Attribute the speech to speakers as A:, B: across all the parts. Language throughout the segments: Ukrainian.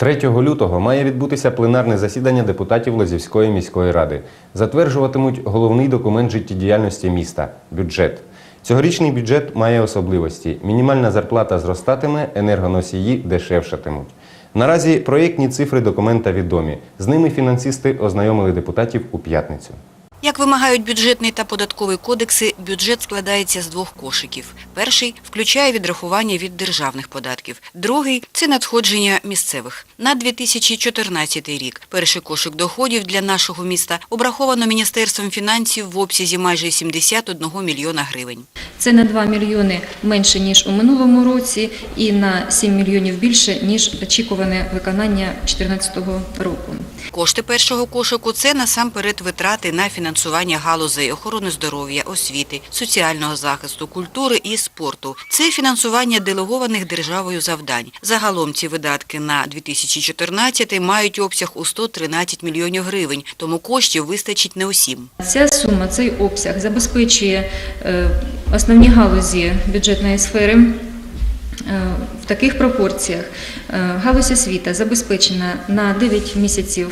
A: 3 лютого має відбутися пленарне засідання депутатів Лозівської міської ради. Затверджуватимуть головний документ життєдіяльності міста бюджет. Цьогорічний бюджет має особливості: мінімальна зарплата зростатиме, енергоносії дешевшатимуть. Наразі проєктні цифри документа відомі. З ними фінансисти ознайомили депутатів у п'ятницю.
B: Як вимагають бюджетний та податковий кодекси, бюджет складається з двох кошиків. Перший включає відрахування від державних податків. Другий – це надходження місцевих. На 2014 рік перший кошик доходів для нашого міста обраховано Міністерством фінансів в обсязі майже 71 мільйона гривень.
C: Це на 2 мільйони менше, ніж у минулому році, і на 7 мільйонів більше, ніж очікуване виконання 2014 року.
B: Кошти першого кошику – це насамперед витрати на фінансування галузей охорони здоров'я, освіти, соціального захисту, культури і спорту. Це фінансування делегованих державою завдань. Загалом ці видатки на 2014 мають обсяг у 113 мільйонів гривень, тому коштів вистачить не усім.
C: Ця сума, цей обсяг забезпечує е, основні галузі бюджетної сфери. е, В таких пропорціях Е, галузь освіта забезпечена на 9 місяців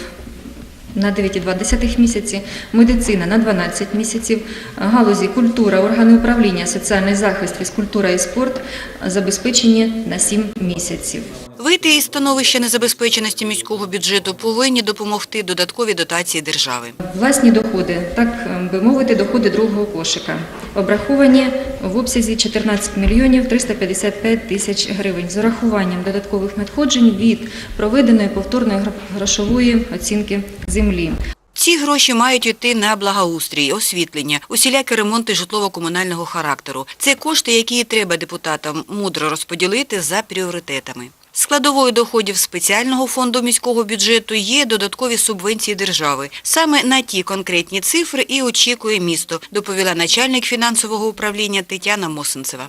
C: на 9,2 місяці, медицина на 12 місяців, галузі культура, органи управління, соціальний захист, фізкультура і спорт забезпечені на 7 місяців.
B: Вийти із становища незабезпеченості міського бюджету повинні допомогти додаткові дотації держави.
C: Власні доходи, так би мовити, доходи другого кошика, обраховані в обсязі 14 мільйонів 355 тисяч гривень з урахуванням додаткових надходжень від проведеної повторної грошової оцінки землі.
B: Ці гроші мають йти на благоустрій, освітлення, усілякі ремонти житлово-комунального характеру. Це кошти, які треба депутатам мудро розподілити за пріоритетами. Складовою доходів спеціального фонду міського бюджету є додаткові субвенції держави. Саме на ті конкретні цифри і очікує місто, доповіла начальник фінансового управління Тетяна Мосинцева.